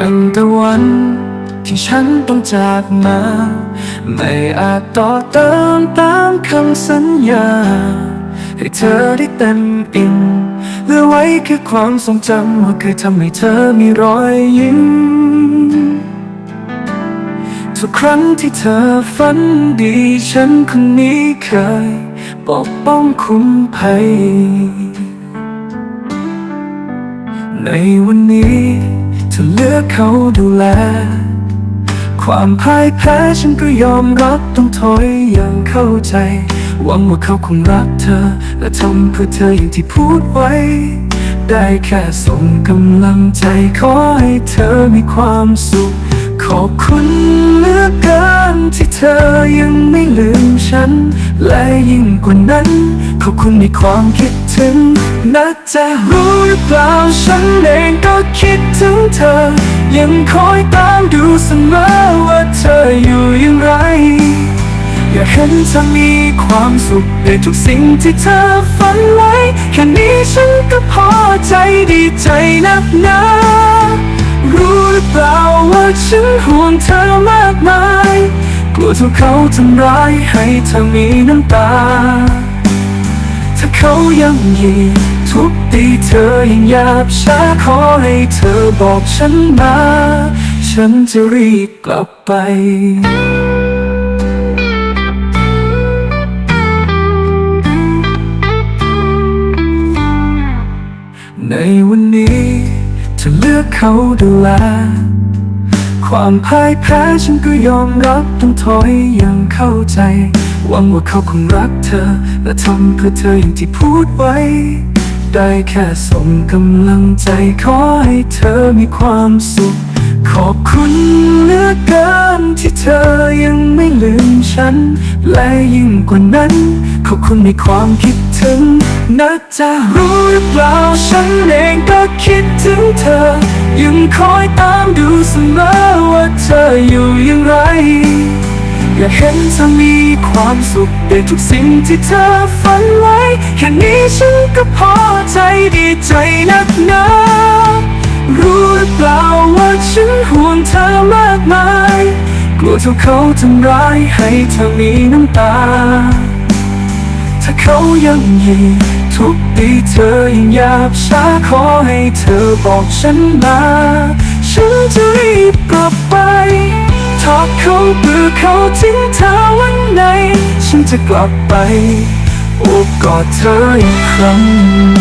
ตั้งแต่วันที่ฉันต้องจากมา ไม่อาจต่อเติมตามคำสัญญา ให้เธอได้เต็มอิ่มเหลือไว้แค่ความทรงจำว่าเคยทำให้เธอมีรอยยิ้ม ทุกครั้งที่เธอฝันดี ฉันคนนี้เคยปกป้องคุ้มภัย ในวันนี้ เธอเลือกเขาดูแล ความพ่ายแพ้ฉันก็ยอมรับต้องถอยอย่างเข้าใจ หวังว่าเขาคงรักเธอ และทำเพื่อเธออย่างที่พูดไว้ ได้แค่ส่งกำลังใจขอให้เธอมีความสุข ขอบคุณเหลือเกินที่เธอยังไม่ลืมฉัน และยิ่งกว่านั้นขอบคุณในความคิดถึงนะจะรู้หรือเปล่าฉันเองก็ เธอ ยังคอยตามดูเสมอว่าเธออยู่อย่างไร อยากเห็นเธอมีความสุขในทุกสิ่งที่เธอฝันไว้ แค่นี้ฉันก็พอใจดีใจนักหนารู้หรือเปล่าว่าฉันห่วงเธอมากมายกลัวถูกเขาทำร้ายให้เธอมีน้ำตา ถ้าเขายังยีทุบตี อยังหยาบช้าขอให้เธอบอกฉันมา ฉันจะรีบกลับไปในวันนี้เธอเลือกเขาดูแล ความพ่ายแพ้ฉันก็ยอมรับต้องถอยอย่างเข้าใจ หวังว่าเขาคงรักเธอ และทำเพื่อเธออย่างที่พูดไว้ ได้แค่ส่งกำลังใจขอให้เธอมีความสุข ขอบคุณเหลือเกินที่เธอยังไม่ลืมฉัน และยิ่งกว่านั้น ขอบคุณในความคิดถึงนะจะรู้หรือเปล่าฉันเองก็คิดถึงเธอ ยังคอยตามดูเสมอว่าเธออยู่อย่างไร อยากเห็นเธอมีความสุขในทุกสิ่งที่เธอฝันไว้ แค่นี้ฉันก็พอใจดีใจนักหนารู้หรือเปล่าว่าฉันห่วงเธอมากมาย กลัวถูกเขาทำร้ายให้เธอมีน้ำตา ถ้าเขายังยีทุบตีเธอยังหยาบช้าขอให้เธอบอกฉันมา ฉันจะรีบกลับไป ทอดเขาเบื่อเขาทิ้งเธอวันไหน ฉันจะกลับไปโอบกอดเธออีกครั้ง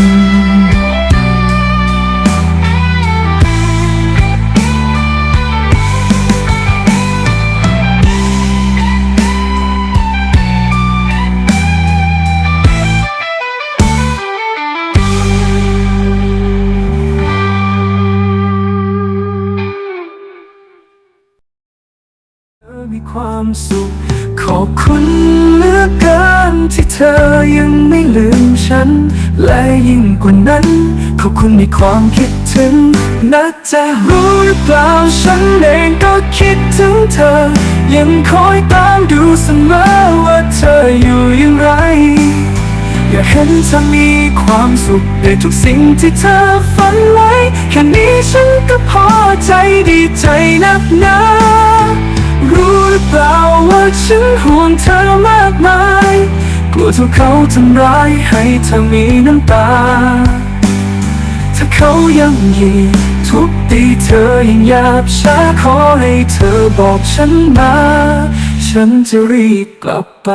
สุข ขอบคุณเหลือเกินที่เธอยังไม่ลืมฉัน และยิ่งกว่านั้น ขอบคุณในความคิดถึงนะจะรู้หรือเปล่าฉันเองก็คิดถึงเธอ ยังคอยตามดูเสมอว่าเธออยู่อย่างไร อยากเห็นเธอมีความสุขในทุกสิ่งที่เธอฝันไว้ แค่นี้ฉันก็พอใจดีใจนักหนา ฉันห่วงเธอมากมาย กลัวถูกเขาทำร้ายให้เธอมีน้ำตา ถ้าเขายังยีทุบตีเธอยังหยาบช้าขอให้เธอบอกฉันมา ฉันจะรีบกลับไป